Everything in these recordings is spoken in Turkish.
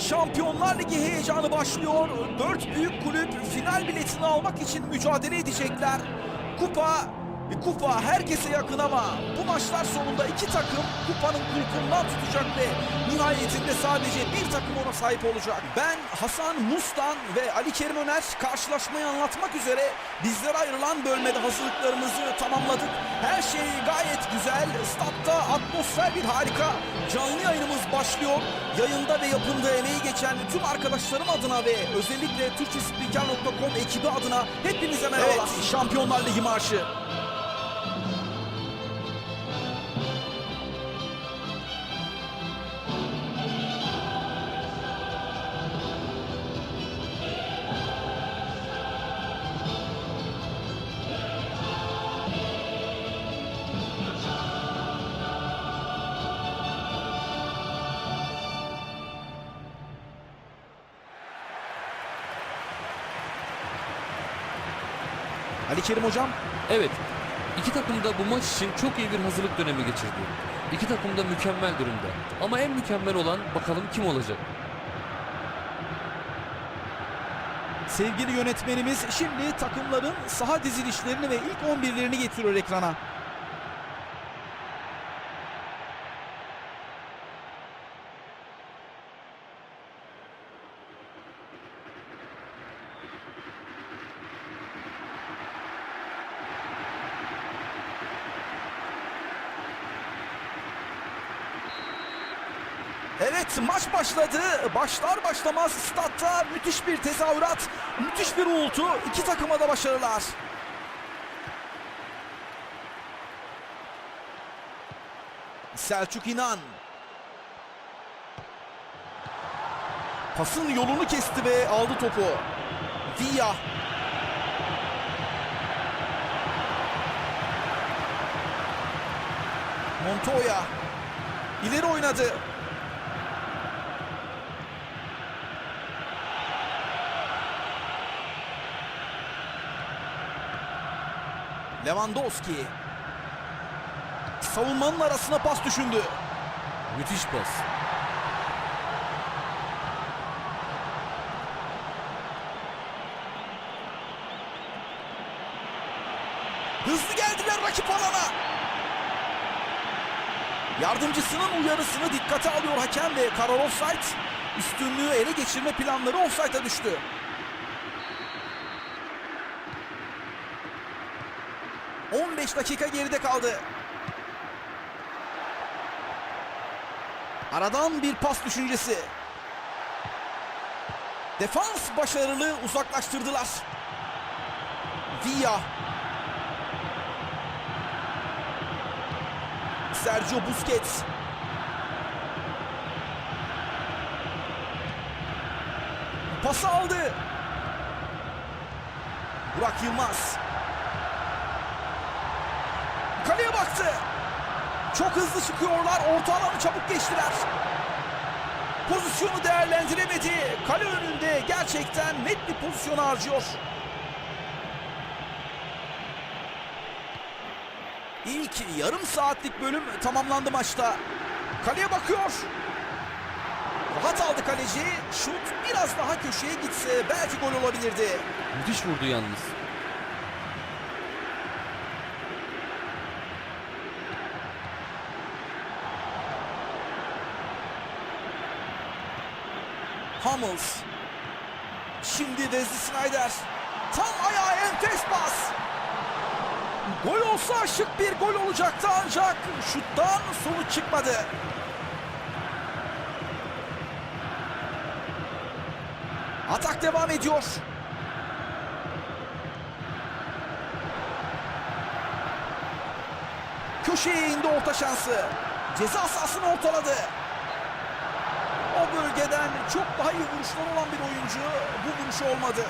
Şampiyonlar Ligi heyecanı başlıyor. Dört büyük kulüp final biletini almak için mücadele edecekler. Kupa kupa herkese yakın ama bu maçlar sonunda iki takım kupanın kulpundan tutacak ve nihayetinde sadece bir takım ona sahip olacak. Ben Hasan Mustan ve Ali Kerim Öner karşılaşmayı anlatmak üzere bizlere ayrılan bölmede hazırlıklarımızı tamamladık. Her şey gayet güzel. Statta atmosfer bir harika. Canlı yayınımız başlıyor. Yayında ve yapımda emeği geçen tüm arkadaşlarım adına ve özellikle TürkçeSpeaker.com ekibi adına hepinize merhabalar. Evet, Şampiyonlar Ligi marşı. Ali Kerim hocam Evet, iki takım da bu maç için çok iyi bir hazırlık dönemi geçirdi. İki takım da mükemmel durumda. Ama en mükemmel olan bakalım kim olacak? Sevgili yönetmenimiz şimdi takımların saha dizilişlerini ve ilk 11'lerini getiriyor ekrana. Evet maç başladı. Başlar başlamaz statta müthiş bir tezahürat, müthiş bir uğultu. İki takıma da başarılar. Selçuk İnan. Pasın yolunu kesti ve aldı topu. Villa. Montoya. İleri oynadı. Lewandowski. Savunmanın arasına pas düşündü. Müthiş pas. Hızlı geldiler rakip alana. Yardımcısının uyarısını dikkate alıyor hakem ve karar offside. Üstünlüğü ele geçirme planları offside'a düştü. ...15 dakika geride kaldı. Aradan bir pas düşüncesi. Defans başarılı uzaklaştırdılar. Villa. Sergio Busquets. Pası aldı. Burak Yılmaz. Kaleye baktı. Çok hızlı çıkıyorlar. Orta alanı çabuk geçtiler. Pozisyonu değerlendiremedi. Kale önünde gerçekten net bir pozisyon harcıyor. İlk yarım saatlik bölüm tamamlandı maçta. Kaleye bakıyor. Rahat aldı kaleci. Şut biraz daha köşeye gitse belki gol olabilirdi. Müthiş vurdu yalnız. Hummels. Şimdi Wesley Snyder. Tam ayağa enfes pas. Gol olsa şık bir gol olacaktı ancak şuttan sonuç çıkmadı. Atak devam ediyor. Köşeye indi orta şansı. Ceza sahasını ortaladı. Bölgeden çok daha iyi vuruşlar olan bir oyuncu bu vuruşu olmadı.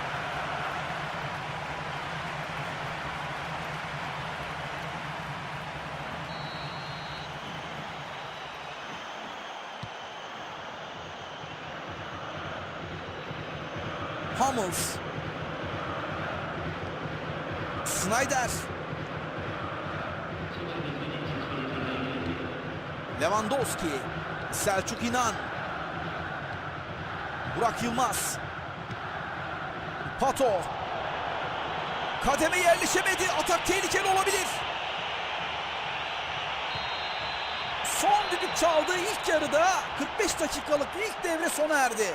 Hummels. Snyder. Lewandowski. Selçuk İnan. Burak Yılmaz. Pato. Kademe yerleşemedi. Atak tehlikeli olabilir. Son düdük çaldı ilk yarıda 45 dakikalık ilk devre sona erdi.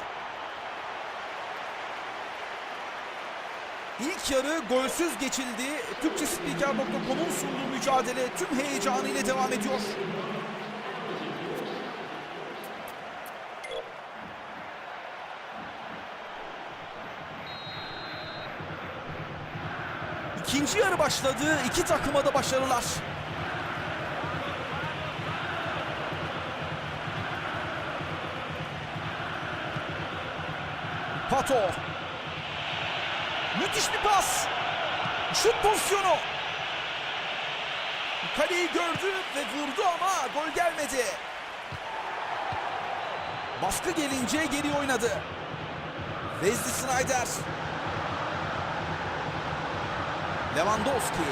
İlk yarı golsüz geçildi. Türkçespiker.com'un sunduğu mücadele tüm heyecanıyla devam ediyor. İkinci yarı başladı. İki takıma da başarılar. Pato. Müthiş bir pas. Şut pozisyonu. Kaleyi gördü ve vurdu ama gol gelmedi. Baskı gelince geri oynadı. Wesley Snyder. Lewandowski.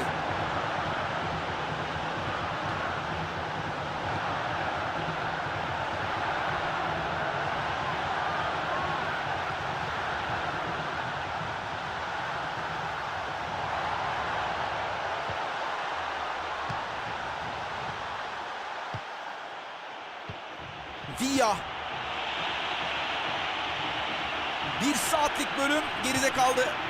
Villa. Bir saatlik bölüm geride kaldı.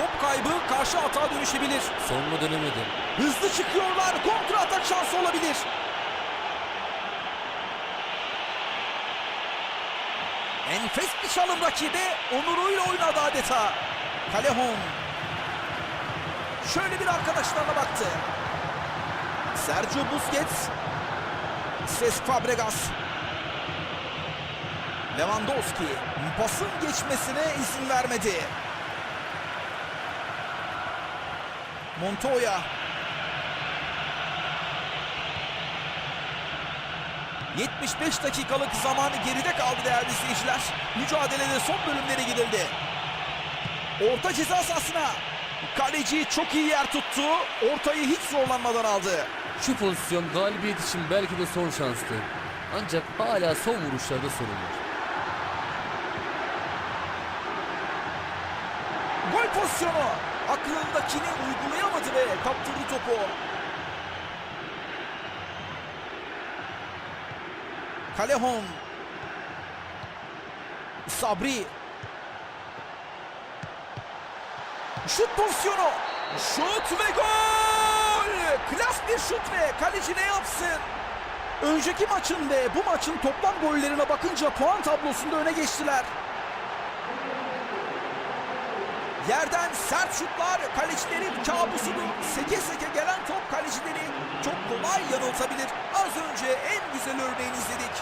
Top kaybı karşı hata dönüşebilir. Sonuna dönemedi. Hızlı çıkıyorlar. Kontra atak şansı olabilir. Enfes bir çalım rakibe. Onuruyla oynadı adeta. Callejon. Şöyle bir arkadaşlarına baktı. Sergio Busquets. Cesc Fabregas. Lewandowski. Pasın geçmesine izin vermedi. Montoya. 75 dakikalık zamanı geride kaldı değerli izleyiciler. Mücadelede son bölümlere gidildi. Orta ceza sahasına. Kaleci çok iyi yer tuttu. Ortayı hiç zorlanmadan aldı. Şu pozisyon galibiyet için belki de son şanstı. Ancak hala son vuruşlarda sorun var. Gol pozisyonu. Aklındakini uygulayamadı ve kaptırdı topu. Callejon. Sabri. Şut pozisyonu. Şut ve gol! Klas bir şut ve kaleci ne yapsın? Önceki maçın ve bu maçın toplam gollerine bakınca puan tablosunda öne geçtiler. Yerden sert şutlar kalecilerin kabusudur. Seke seke gelen top kalecileri çok kolay yanıltabilir. Az önce en güzel örneğini izledik.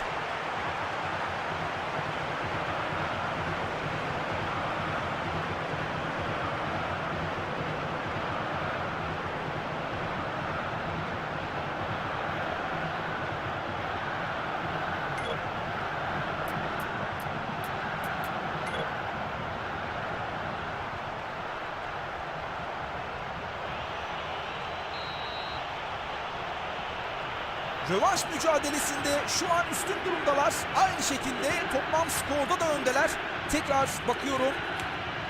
Rövanş mücadelesinde şu an üstün durumdalar. Aynı şekilde toplam skorda da öndeler. Tekrar bakıyorum.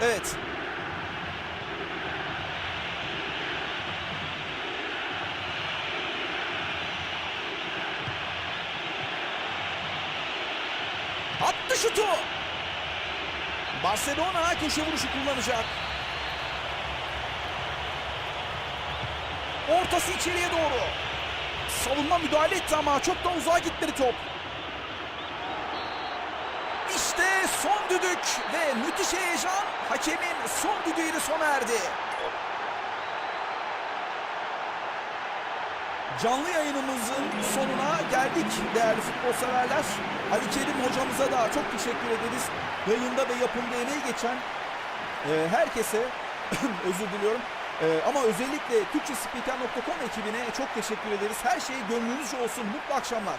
Evet. Attı şutu. Barcelona köşe vuruşu kullanacak. Ortası içeriye doğru. Savunma müdahale etti ama çok da uzağa gitmedi top. İşte son düdük ve müthiş heyecan hakemin son düdüğüyle sona erdi. Canlı yayınımızın sonuna geldik değerli futbol severler. Ali Kerim hocamıza da çok teşekkür ederiz. Yayında ve yapımda emeği geçen e, herkese özür diliyorum. E, ama özellikle TürkçeSpeaker.com ekibine çok teşekkür ederiz. Her şey gönlünüzce olsun. Mutlu akşamlar.